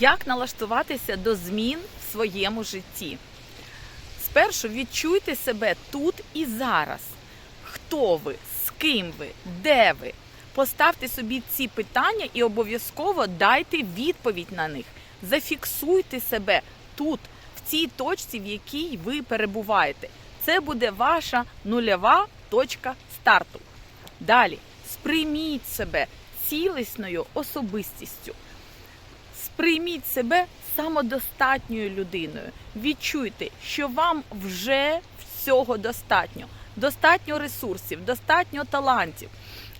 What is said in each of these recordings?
Як налаштуватися до змін в своєму житті? Спершу відчуйте себе тут і зараз. Хто ви, з ким ви, де ви? Поставте собі ці питання і обов'язково дайте відповідь на них. Зафіксуйте себе тут, в цій точці, в якій ви перебуваєте. Це буде ваша нульова точка старту. Далі сприйміть себе цілісною особистістю. Сприйміть себе самодостатньою людиною. Відчуйте, що вам вже всього достатньо. Достатньо ресурсів, достатньо талантів,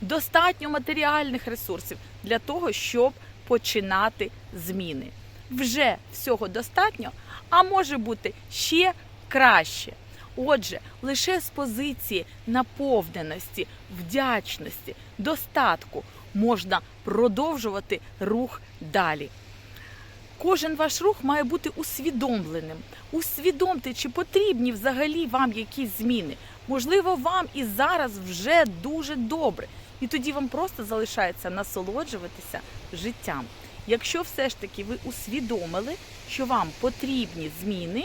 достатньо матеріальних ресурсів для того, щоб починати зміни. Вже всього достатньо, а може бути ще краще. Отже, лише з позиції наповненості, вдячності, достатку можна продовжувати рух далі. Кожен ваш рух має бути усвідомленим. Усвідомте, чи потрібні взагалі вам якісь зміни. Можливо, вам і зараз вже дуже добре. І тоді вам просто залишається насолоджуватися життям. Якщо все ж таки ви усвідомили, що вам потрібні зміни,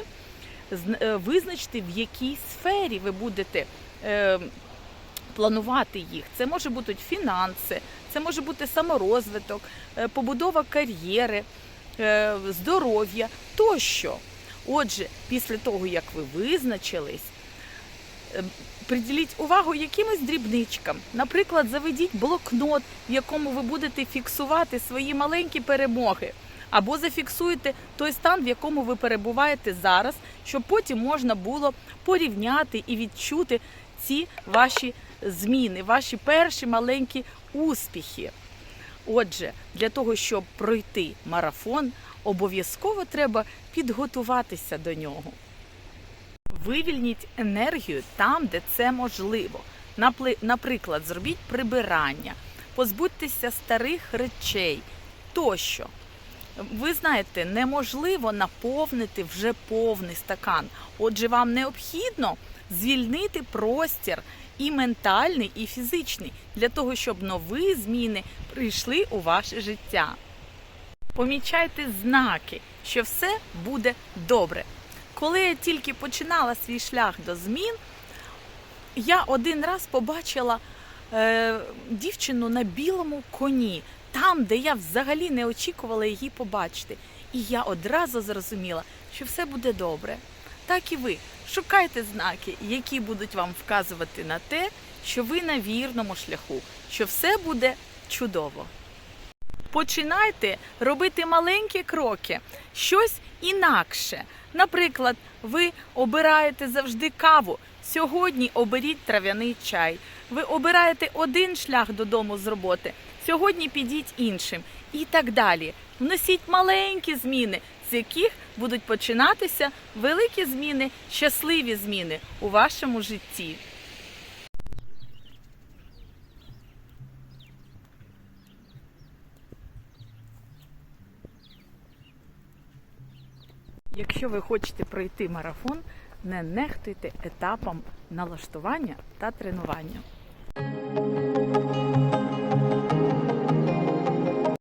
е, визначте, в якій сфері ви будете е, планувати їх. Це може бути фінанси, це може бути саморозвиток, е, побудова кар'єри, здоров'я тощо. Отже, після того, як ви визначились, е, приділіть увагу якимось дрібничкам. Наприклад, заведіть блокнот, в якому ви будете фіксувати свої маленькі перемоги. Або зафіксуйте той стан, в якому ви перебуваєте зараз, щоб потім можна було порівняти і відчути ці ваші зміни, ваші перші маленькі успіхи. Отже, для того, щоб пройти марафон, обов'язково треба підготуватися до нього. Вивільніть енергію там, де це можливо. Наприклад, зробіть прибирання, позбудьтеся старих речей тощо. Ви знаєте, неможливо наповнити вже повний стакан. Отже, вам необхідно звільнити простір і ментальний, і фізичний для того, щоб нові зміни прийшли у ваше життя. Помічайте знаки, що все буде добре. Коли я тільки починала свій шлях до змін, я один раз побачила е, дівчину на білому коні, там, де я взагалі не очікувала її побачити. І я одразу зрозуміла, що все буде добре. Так і ви шукайте знаки, які будуть вам вказувати на те, що ви на вірному шляху, що все буде чудово. Починайте робити маленькі кроки, щось інакше. Наприклад, ви обираєте завжди каву. Сьогодні оберіть трав'яний чай. Ви обираєте один шлях додому з роботи. Сьогодні підіть іншим і так далі. Вносіть маленькі зміни, з яких будуть починатися великі зміни, щасливі зміни у вашому житті. Якщо ви хочете пройти марафон, не нехтуйте етапом налаштування та тренування.